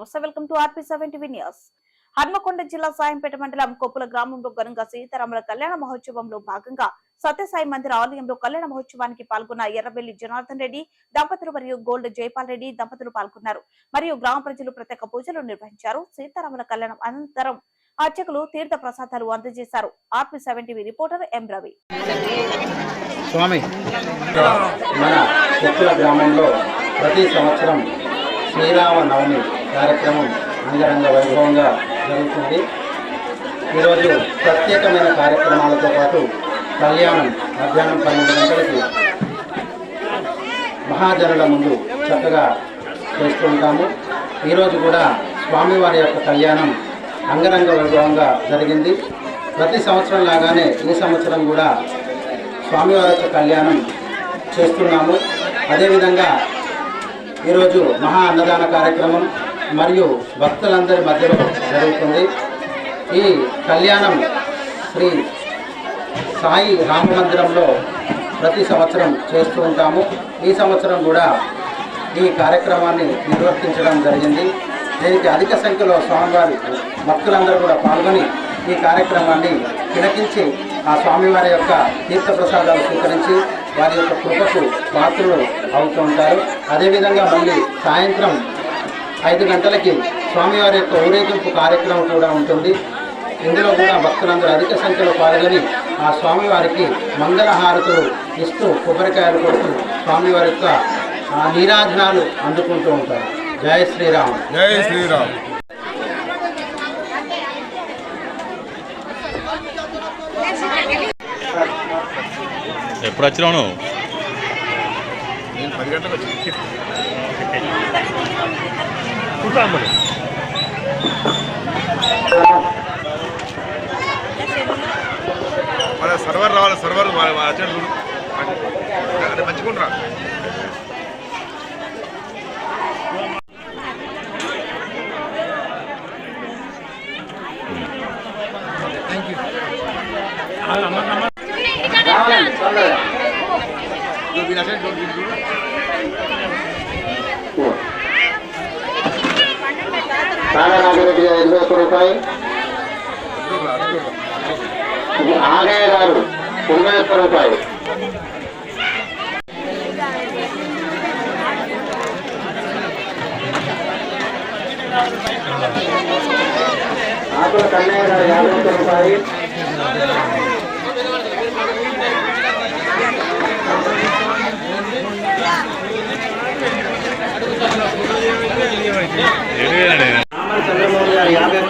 నమస్తే welcome to RP seventy news. Hanamkonda జిల్లా సాయంపేట మండలం కొప్పుల గ్రామంలో ఘనంగా సీతారాముల కళ్యాణ మహోత్సవంలో భాగంగా సత్యసాయి మందిర ఆలయంలో కళ్యాణ మహోత్సవానికి పాల్గొన్న ఎర్రబెల్లి జనార్దన్ రెడ్డి దంపతులు మరియు గోల్డ్ జైపాల్ రెడ్డి దంపతులు పాల్గొన్నారు. మరియు గ్రామ ప్రజలు ప్రత్యేక పూజలు నిర్వహించారు. సీతారాముల కళ్యాణం అనంతరం అర్చకులు తీర్థ ప్రసాదాలు అందజేశారు. RP seven TV reporter M Ravi. స్వామి మన గ్రామంలో ప్రతి సంవత్సరం శ్రీరామ నవమి కార్యక్రమం అంగరంగ వైభవంగా జరుగుతుంది. ఈరోజు ప్రత్యేకమైన కార్యక్రమాలతో పాటు కళ్యాణం మధ్యాహ్నం పన్నెండు గంటలకి మహాజనుల ముందు చక్కగా చేస్తూ ఉంటాము. ఈరోజు కూడా స్వామివారి యొక్క కళ్యాణం అంగరంగ వైభవంగా జరిగింది. ప్రతి సంవత్సరం లాగానే ఈ సంవత్సరం కూడా స్వామివారి యొక్క కళ్యాణం చేస్తున్నాము. అదేవిధంగా ఈరోజు మహా అన్నదాన కార్యక్రమం మరియు భక్తులందరి మధ్యలో జరుగుతుంది. ఈ కళ్యాణం శ్రీ సాయి రామ మందిరంలో ప్రతి సంవత్సరం చేస్తూ ఉంటాము. ఈ సంవత్సరం కూడా ఈ కార్యక్రమాన్ని నిర్వర్తించడం జరిగింది. దీనికి అధిక సంఖ్యలో స్వామివారి భక్తులందరూ కూడా పాల్గొని ఈ కార్యక్రమాన్ని తిలకించి ఆ స్వామివారి యొక్క తీర్థప్రసాదాలు స్వీకరించి వారి యొక్క కృపకు పాత్రలు అవుతూ ఉంటారు. అదేవిధంగా మళ్ళీ సాయంత్రం ఐదు గంటలకి స్వామివారి యొక్క ఊరేగింపు కార్యక్రమం కూడా ఉంటుంది. ఇందులో కూడా భక్తులందరూ అధిక సంఖ్యలో పాల్గొని ఆ స్వామివారికి మంగళహారతులు ఇస్తూ కొబ్బరికాయలు కొడుతూ స్వామివారి యొక్క ఆ, నీరాజనాలు అందుకుంటూ ఉంటారు. జయ శ్రీరామ్. జై శ్రీరామ్. ఎప్పుడు వచ్చినావు నువ్వు? నేను పది గంటలకు వచ్చి మన సర్వర్ రావాలి సర్వర్ వచ్చాడు అంటే మంచిగుండ్రా నువ్వు వీళ్ళ సైడ్ నువ్వు వీళ్ళు గారు ఇరవై ఒక్క రూపాయి. ఆగయ్య గారు ఇరవై ఒక్క రూపాయి. ఆకుల కన్నయ్య గారు యాభై ఒక్క రూపాయి. यहाँ पे